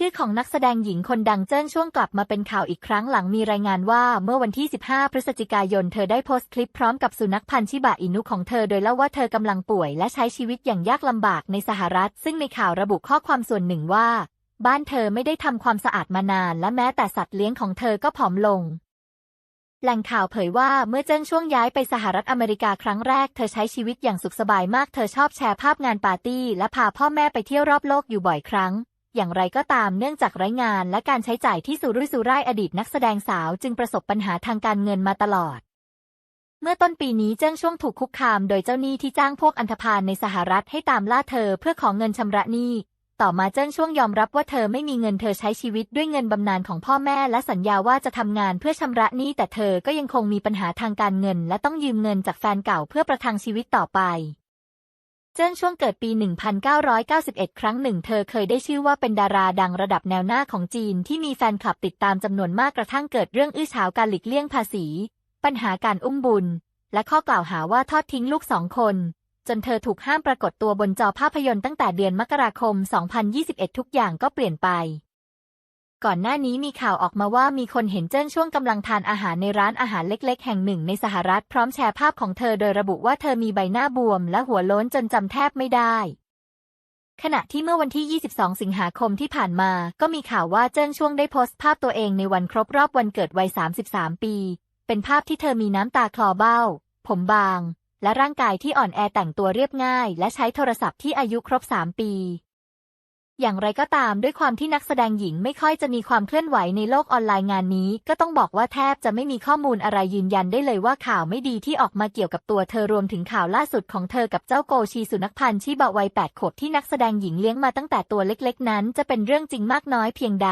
ชื่อของนักแสดงหญิงคนดังเจิ้นช่วงกลับมาเป็นข่าวอีกครั้งหลังมีรายงานว่าเมื่อวันที่ 15 พฤศจิกายน เธอได้โพสต์คลิปพร้อมกับสุนัขพันธุ์ชิบะอินุของเธอโดยเล่าว่าเธอกำลังป่วยและใช้ชีวิตอย่างยากลำบากในสหรัฐ ซึ่งในข่าวระบุข้อความส่วนหนึ่งว่า บ้านเธอไม่ได้ทำความสะอาดมานาน และแม้แต่สัตว์เลี้ยงของเธอก็ผอมลงแหล่งข่าวเผยว่าเมื่อเจิ้นช่วงย้ายไปสหรัฐอเมริกาครั้งแรกเธอใช้ชีวิตอย่างสุขสบายมากเธอชอบแชร์ภาพงานปาร์ตี้และพาพ่อแม่ไปเที่ยวรอบโลกอยู่บ่อยครั้ง อย่างไรก็ตามเนื่องจากไร้งานและการใช้จ่ายที่สุรุ่ยสุร่ายอดีตนักแสดงสาวจึงประสบปัญหาทางการเงินมาตลอด เมื่อต้นปีนี้เจิ้งช่วงถูกคุกคามโดยเจ้าหนี้ที่จ้างพวกอันธพาลในสหรัฐให้ตามล่าเธอเพื่อขอเงินชำระหนี้ ต่อมาเจิ้งช่วงยอมรับว่าเธอไม่มีเงินเธอใช้ชีวิตด้วยเงินบำนาญของพ่อแม่และสัญญาว่าจะทำงานเพื่อชำระหนี้แต่เธอก็ยังคงมีปัญหาทางการเงิน และต้องยืมเงินจากแฟนเก่าเพื่อประทังชีวิตต่อไป เจิ้นช่วงเกิดปี 1991 ครั้งหนึ่งเธอเคยได้ชื่อว่าเป็นดาราดังระดับแนวหน้าของจีนที่มีแฟนคลับติดตามจำนวนมากกระทั่งเกิดเรื่องอื้อฉาวการหลีกเลี่ยงภาษี ปัญหาการอุ้มบุญ และข้อกล่าวหาว่าทอดทิ้งลูกสองคน จนเธอถูกห้ามปรากฏตัวบนจอภาพยนตร์ตั้งแต่เดือนมกราคม 2021 ทุกอย่างก็เปลี่ยนไป ก่อนหน้านี้มีข่าวออกมาว่ามีคนเห็นเจิ้นช่วงกำลังทานอาหารในร้านอาหารเล็ก ๆ แห่งหนึ่งในสหรัฐพร้อมแชร์ภาพของเธอโดยระบุว่าเธอมีใบหน้าบวมและหัวโล้นจนจำแทบไม่ได้ ขณะที่เมื่อวันที่ 22 สิงหาคมที่ผ่านมา ก็มีข่าวว่าเจิ้งช่วงได้โพสต์ภาพตัวเองในวันครบรอบวันเกิดวัย 33 ปี เป็นภาพที่เธอมีน้ำตาคลอเบ้า ผมบาง และร่างกายที่อ่อนแอแต่งตัวเรียบง่าย และใช้โทรศัพท์ที่อายุครบ 3 ปี อย่างไรก็ตามด้วยความที่นักแสดงหญิงไม่ค่อยจะมีความเคลื่อนไหวในโลกออนไลน์งานนี้ ก็ต้องบอกว่าแทบจะไม่มีข้อมูลอะไรยืนยันได้เลยว่าข่าวไม่ดีที่ออกมาเกี่ยวกับตัวเธอรวมถึงข่าวล่าสุดของเธอกับเจ้าโกชีสุนัขพันธุ์ชิบะวัย8ขวบที่นักแสดงหญิงเลี้ยงมาตั้งแต่ตัวเล็กๆ นั้น จะเป็นเรื่องจริงมากน้อยเพียงใด